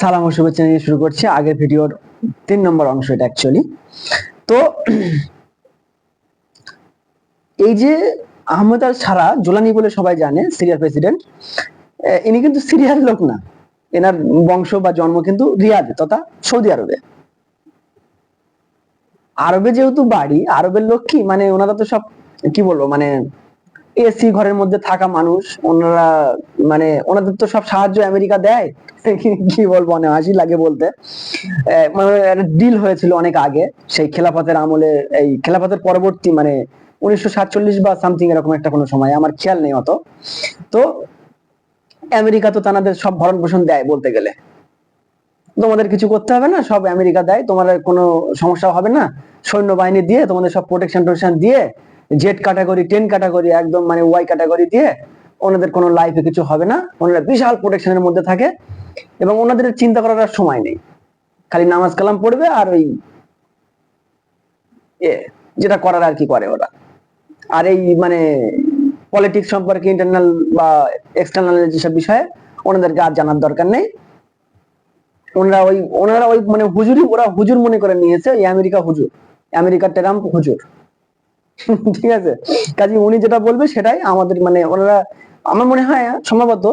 সালাম ও শুভেচ্ছা নিয়ে শুরু করছি। আগের ভিডিওর তিন নম্বর অংশ এটা অ্যাকচুয়ালি তো এই যে আহমেদ আল সারা, জোলানি বলে সবাই জানে, সিরিয়ার প্রেসিডেন্ট ইনি কিন্তু সিরিয়ার লোক না। এনার বংশ বা জন্ম কিন্তু রিয়াদ তথা সৌদি আরবে। আরবে যেহেতু বাড়ি, আরবের লোক কি? মানে ওনারা তো সব, কি বলব মানে এসি ঘরের মধ্যে থাকা মানুষ, ওনারা মানে ওনাদের তো সব সাহায্য আমেরিকা দেয়। কি- বলব, অনেক হাসি লাগে বলতে। মানে ডিল হয়েছিল অনেক আগে, সেই খেলাফতের আমলে, এই খেলাফতের পরবর্তী মানে উনিশশো সাতচল্লিশ বা সামথিং এরকম একটা কোনো সময়, আমার খেয়াল নেই অত। তো আমেরিকা তো তাদের সব ভরণ পোষণ দেয় বলতে গেলে। তোমাদের কিছু করতে হবে না, সব আমেরিকা দেয় তোমার কোনো সমস্যা হবে না। সৈন্যবাহিনী দিয়ে তোমাদের সব প্রোটেকশন টোটেকশন দিয়ে জেড ক্যাটাগরি টেন ক্যাটাগরি একদম মানে ওয়াই ক্যাটাগরি দিয়ে ওনাদের কোনো লাইফে কিছু হবে না। ওনারা বিশাল প্রোটেকশনের মধ্যে থাকে এবং ওনাদের চিন্তা করার আর সময় নেই। খালি নামাজ কালাম পড়বে আর ওই যেটা করার আর কি করে ওরা। আর এই মানে পলিটিক্স সম্পর্কে ইন্টারনাল বা এক্সটার্নাল যেসব বিষয়ে ওনাদেরকে আর জানার দরকার নেই। ওনারা ওই ওনারা ওই মানে হুজুরি ওরা হুজুর মনে করে নিয়েছে, এই আমেরিকা হুজুর, আমেরিকার ট্রাম্প হুজুর। ঠিক আছে? কাজে উনি যেটা বলবে সেটাই আমাদের মানে ওনারা, আমার মনে হয়, সম্ভবত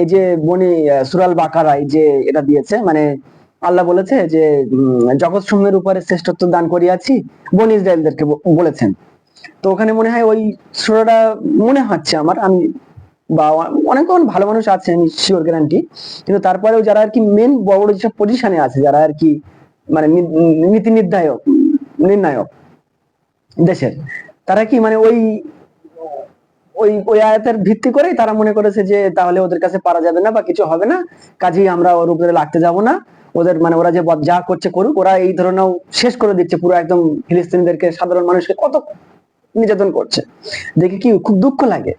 এই যে বনি সুরাল বাকারাই যে এটা দিয়েছে মানে আল্লাহ বলেছে যে জগৎ সমূহের উপরে শ্রেষ্ঠত্ব দান করিয়াছি, বন ইসরায়েলদেরকে বলেছেন। তো ওখানে মনে হয় ওই সুরাটা মনে হচ্ছে আমার, আমি, বা অনেক ভালো মানুষ আছে আমি শিওর গ্যারান্টি কিন্তু তারপরেও যারা আর কি মেন বড় বড় যেসব পজিশনে আছে, যারা আর কি মানে নীতি নির্ধায়ক, নির্ণায়ক দেশের। তারা কি মানে ওই ওই ওই আয়াতের ভিত্তি করেই তারা মনে করেছে যে তাহলে ওদের কাছে পারা যাবে না বা কিছু হবে না, কাজেই আমরা ওর উপরে লাগতে যাব না। ওদের মানে ওরা যে যা করছে করুক, ওরা এই ধরনের শেষ করে দিচ্ছে পুরো একদম ফিলিস্তিনিদেরকে, সাধারণ মানুষকে কত নির্যাতন করছে। দেখে কি খুব দুঃখ লাগে।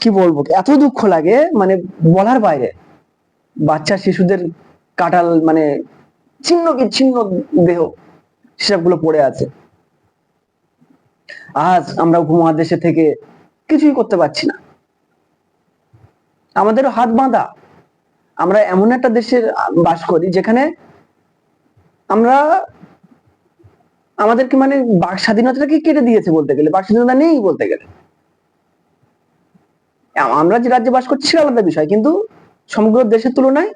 কি বলব, এত দুঃখ লাগে মানে বলার বাইরে। বাচ্চা শিশুদের কাটাল মানে ছিন্ন কি, ছিন্ন দেহ, সেসবগুলো পড়ে আছে। আজ আমরা উপমহাদেশে থেকে কিছুই করতে পারছি না। আমাদের হাত বাঁধা। আমরা এমন একটা দেশের বাস করি যেখানে আমরা আমাদেরকে মানে বাক স্বাধীনতাটাকে কেটে দিয়েছে বলতে গেলে, বাক স্বাধীনতা নেই বলতে গেলে। আমরা যে রাজ্যে বাস করছি আলাদা বিষয়, কিন্তু সমগ্র দেশের তুলনায়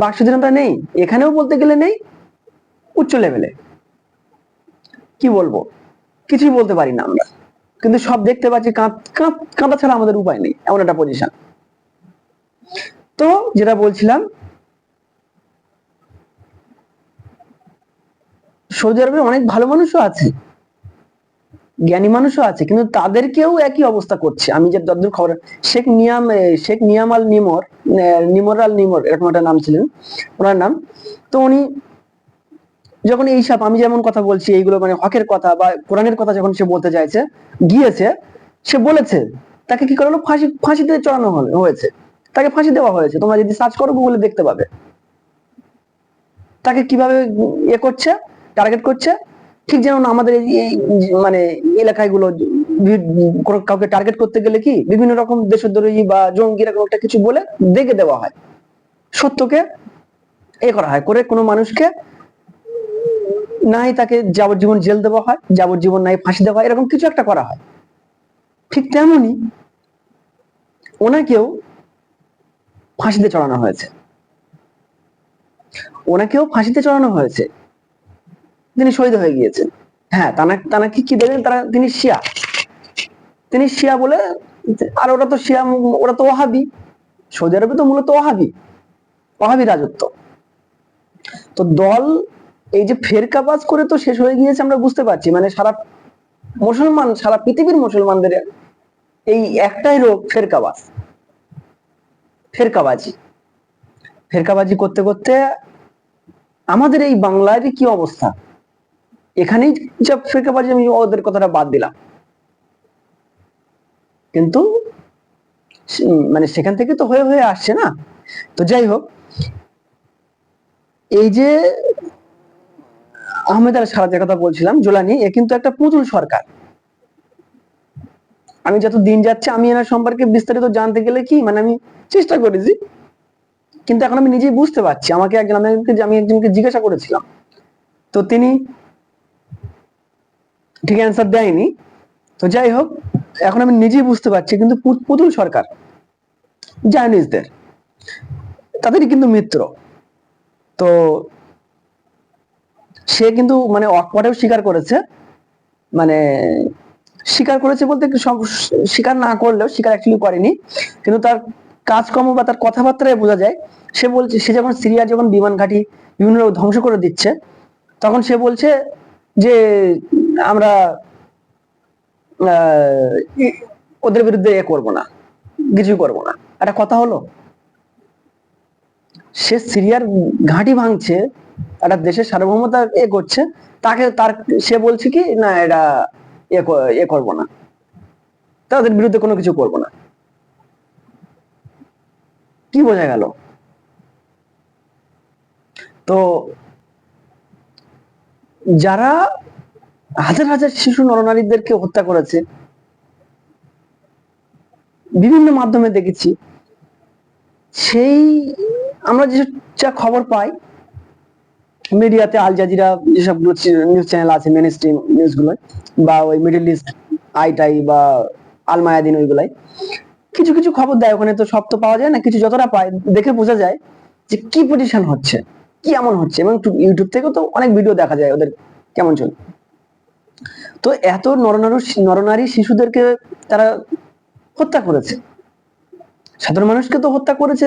বাক স্বাধীনতা নেই। এখানেও বলতে গেলে নেই, উচ্চ লেভেলে কি বলব? কিছুই বলতে পারি না আমরা। কিন্তু সব দেখতে পাচ্ছি কাঁদ- ছাড়া আমাদের উপায় নেই, এমন একটা পজিশন তো যেটা বলছিলাম, সৌদি আরবে অনেক ভালো মানুষও আছে, জ্ঞানী মানুষও আছে, কিন্তু তাদেরকেও একই অবস্থা করছে। আমি যে যতদূর খবর, শেখ নিয়াম শেখ নিয়াম আল নিমর নিমর আল নিমর, এরকম একটা নাম ছিলেন, ওনার নাম। তো উনি যখন এইসব আমি যেমন কথা বলছি, এইগুলো মানে হকের কথা বা কোরআনের কথা যখন সে বলতে চাইছে, গিয়েছে, সে বলেছে, তাকে কি করা হলো ফাঁসি ফাঁসিতে চড়ানো হয়েছে। তাকে ফাঁসি দেওয়া হয়েছে। তোমরা যদি সার্চ করো, গুগলে দেখতে পাবে। তাকে কীভাবে ইয়ে করছে, টার্গেট করছে? ঠিক যেমন আমাদের এই এই মানে এলাকায়গুলো কাউকে টার্গেট করতে গেলে কি, বিভিন্ন রকম দেশদ্রোহী বা জঙ্গি এরকম একটা কিছু বলে, দেখে দেওয়া হয়। সত্যকে এ করা হয়। করে কোনো মানুষকে নাই তাকে যাবজ্জীবন জেল দেওয়া হয়, যাবজ্জীবন নাই ফাঁসি দেওয়া হয়, এরকম কিছু একটা করা হয়। ঠিক তেমনই ওনাকেও ফাঁসিতে চড়ানো হয়েছে। ওনাকেও ফাঁসিতে চড়ানো হয়েছে। তিনি শহীদ হয়ে গিয়েছেন। হ্যাঁ তানা, তানাকে কি দেবেন? তারা, তিনি শিয়া। তিনি শিয়া বলে, আর ওরা তো শিয়া, ওরা তো ওহাবি সৌদি আরবে তো মূলত ওহাবি ওহাবি রাজত্ব। তো দল এই যে ফেরকাবাজ করে তো শেষ হয়ে গিয়েছে আমরা বুঝতে পারছি। মানে সারা মুসলমান, সারা পৃথিবীর মুসলমানদের এই একটাই রোগ ফেরকাবাজ ফেরকাবাজি ফেরকাবাজি করতে করতে আমাদের এই বাংলার কি অবস্থা? এখানেই যা ফেরকাবাজি আমি ওদের কথাটা বাদ দিলাম। কিন্তু মানে সেখান থেকে তো হয়ে হয়ে আসছে না। তো যাই হোক, এই যে আহমেদ আল সারা কথা বলছিলাম জোলানি এ কিন্তু একটা পুতুল সরকার। আমি যত দিন যাচ্ছে, আমি এনার সম্পর্কে বিস্তারিত জানতে গেলে কি মানে আমি চেষ্টা করেছি, কিন্তু এখন আমি নিজেই বুঝতে পারছি। আমাকে একজন, আমি একজনকে- জিজ্ঞাসা করেছিলাম। তো তিনি ঠিক অ্যান্সার দেয়নি। তো যাই হোক, এখন আমি নিজেই বুঝতে পারছি, কিন্তু পুতুল সরকার জায়নিজদের তাদেরই কিন্তু মিত্র। তো সে কিন্তু মানে অকপটেও স্বীকার করেছে। মানে স্বীকার করেছে বলতে সব স্বীকার না করলেও স্বীকার অ্যাকচুয়ালি করেনি। কিন্তু তার কাজকর্ম বা তার কথাবার্তায় বোঝা যায়, সে বলছে, সে যখন সিরিয়া যখন বিমান ঘাঁটি বিভিন্ন ধ্বংস করে দিচ্ছে, তখন সে বলছে যে আমরা ওদের বিরুদ্ধে এ করব না কিছুই করব না। একটা কথা হলো? সে সিরিয়ার ঘাঁটি ভাঙছে একটা দেশের সার্বভৌমতা এ করছে, তাকে তার, সে বলছে কি, না, এটা এ করব না। তাদের বিরুদ্ধে কোনো কিছু করব না। কি বোঝা গেল? তো যারা হাজার হাজার শিশু নরনারীদেরকে হত্যা করেছে, বিভিন্ন মাধ্যমে দেখেছি, সেই আমরা যে যা খবর পাই, মিডিয়াতে আল জাজিরা যেসব নিউজ চ্যানেল আছে মেন স্ট্রিম নিউজগুলো বা ওই মিডল ইস্ট আইটাই বা আল মায়াদিন ওইগুলাই কিছু কিছু খবর দেয়। ওখানে তো সব তো পাওয়া যায় না, কিছু যতটা পায়, দেখে বোঝা যায় যে কি পজিশন হচ্ছে, কি এমন হচ্ছে, এবং ইউটিউব থেকেও তো অনেক ভিডিও দেখা যায় ওদের কেমন চলে। তো এত নরনারী নরনারী শিশুদেরকে তারা হত্যা করেছে। সাধারণ মানুষকে তো হত্যা করেছে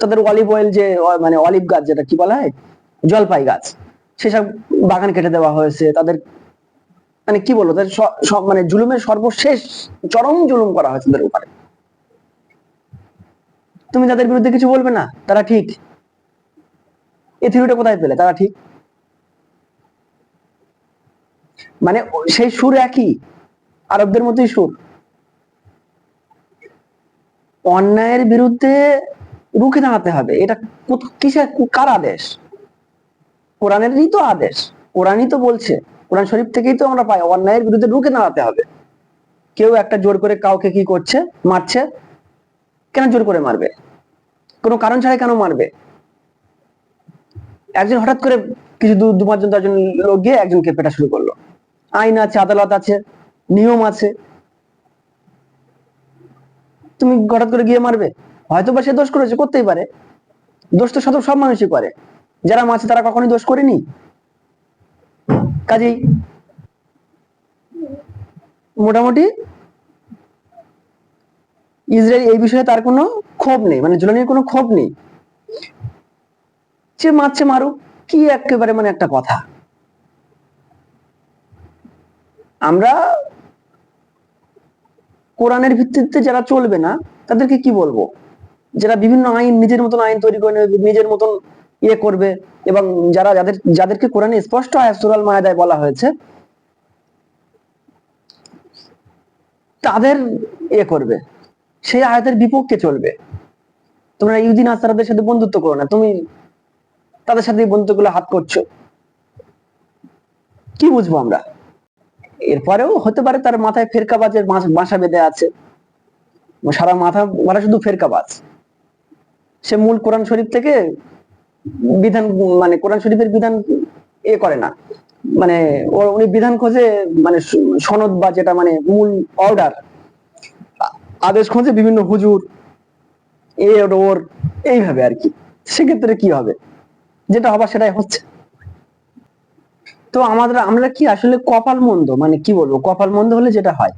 তাদের অলিভ অয়েল যে মানে অলিভ গাছ যেটা কি বলা হয়? জলপাই গাছ। সেসব বাগান কেটে দেওয়া হয়েছে। তাদের মানে কি বলব, তাদের সব মানে জুলুমের সর্বশেষ চরম জুলুম করা হয়েছে তাদের উপরে। তুমি তাদের বিরুদ্ধে কিছু বলবে না, তারা ঠিক। এই থিওরিটা কোথায় পেলে? তারা ঠিক। মানে সেই সুর একই। আরবদের মতোই সুর। অন্যায়ের বিরুদ্ধে রুখে দাঁড়াতে হবে। এটা কিসের, কার আদেশ? কোরআনেরই তো আদেশ। কোরআনই তো বলছে। কোরআন শরীফ থেকেই তো আমরা পাই। অন্যায়ের বিরুদ্ধে রুখে দাঁড়াতে হবে। কেউ একটা জোর করে কাউকে কি করছে? মারছে? কেন জোর করে মারবে? কোনো কারণ ছাড়াই কেন মারবে? একজন হঠাৎ করে কিছু দু পাঁচজন, দশজন লোক গিয়ে একজনকে পেটা শুরু করল। আইন আছে, আদালত আছে, নিয়ম আছে। তুমি হঠাৎ করে গিয়ে মারবে? হয়তো বা সে দোষ করেছে, করতেই পারে। দোষ তো সব সব মানুষই করে। যারা মারছে তারা কখনোই দোষ করেনি। কাজেই মোটামুটি ইসরায়েল এই বিষয়ে তার কোনো ক্ষোভ নেই মানে জুলানির কোনো ক্ষোভ নেই। যে মারছে মারুক, কি একেবারে মানে একটা কথা। আমরা কোরআনের ভিত্তিতে যারা চলবে না, তাদেরকে কি বলব? যারা বিভিন্ন আইন নিজের মতন আইন তৈরি করে নিজের মতন ইয়ে করবে এবং যারা যাদের, যাদেরকে কোরআনে স্পষ্ট আয়াত সূরাল মায়াদায় বলা হয়েছে, তাদের ইয়ে করবে। সেই আয়াতের বিপক্ষে চলবে। তোমরা ইউদিন আসারাদের সাথে বন্ধুত্ব করো না। তুমি তাদের সাথে বন্ধুত্বগুলো হাত করছ। কি বুঝব আমরা? এরপরেও হতে পারে তার মাথায় ফেরকাবাজের বাসা বেঁধে আছে। সারা মাথা মাথা শুধু ফেরকাবাজ। সে মূল কোরআন শরীফ থেকে বিধান মানে কোরআন শরীফের বিধান এ করে না। মানে উনি বিধান খোঁজে মানে সনদ বা যেটা মানে মূল অর্ডার আদেশ খোঁজে বিভিন্ন হুজুর এর ওর এইভাবে আর কি। সেক্ষেত্রে কি হবে? যেটা হবার সেটাই হচ্ছে। তো আমাদের, আমরা কি আসলে কপাল মন্দ? মানে কি বলব? কপাল মন্দ হলে যেটা হয়?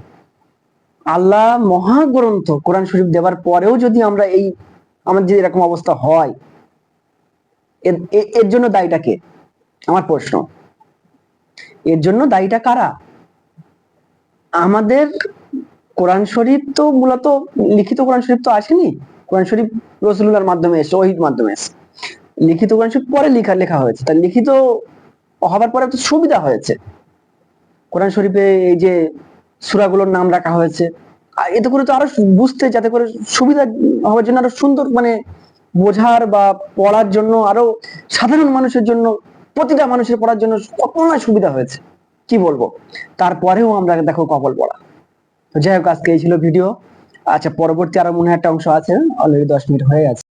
আল্লাহ মহাগ্রন্থ কোরআন শরীফ দেওয়ার পরেও যদি আমরা এই আমাদের যে এরকম অবস্থা হয়, এর- জন্য দায়ীটা কে? আমার প্রশ্ন। এর জন্য দায়ীটা কারা? আমাদের কোরআন শরীফ তো মূলত, লিখিত কোরআন শরীফ তো আসেনি। কোরআন শরীফ রসুল্লাহর মাধ্যমে এসে ওহির মাধ্যমে এসে লিখিত কোরআন শরীফ পরে লেখা লেখা হয়েছে। তার লিখিত হবার পরে তো সুবিধা হয়েছে। কোরআন শরীফে এই যে সূরাগুলোর নাম রাখা হয়েছে এতে করে তো আরও বুঝতে যাতে করে সুবিধা হওয়ার জন্য আরও সুন্দর মানে বোঝার বা পড়ার জন্য আরও সাধারণ মানুষের জন্য, প্রতিটা মানুষের পড়ার জন্য কত না সুবিধা হয়েছে। কি বলব? তারপরেও আমরা দেখো কপাল পড়া। তো যাই হোক, আজকে এই ছিল ভিডিও। আচ্ছা পরবর্তী আরও মনে হয় একটা অংশ আছে অলরেডি দশ মিনিট হয়ে গেছে।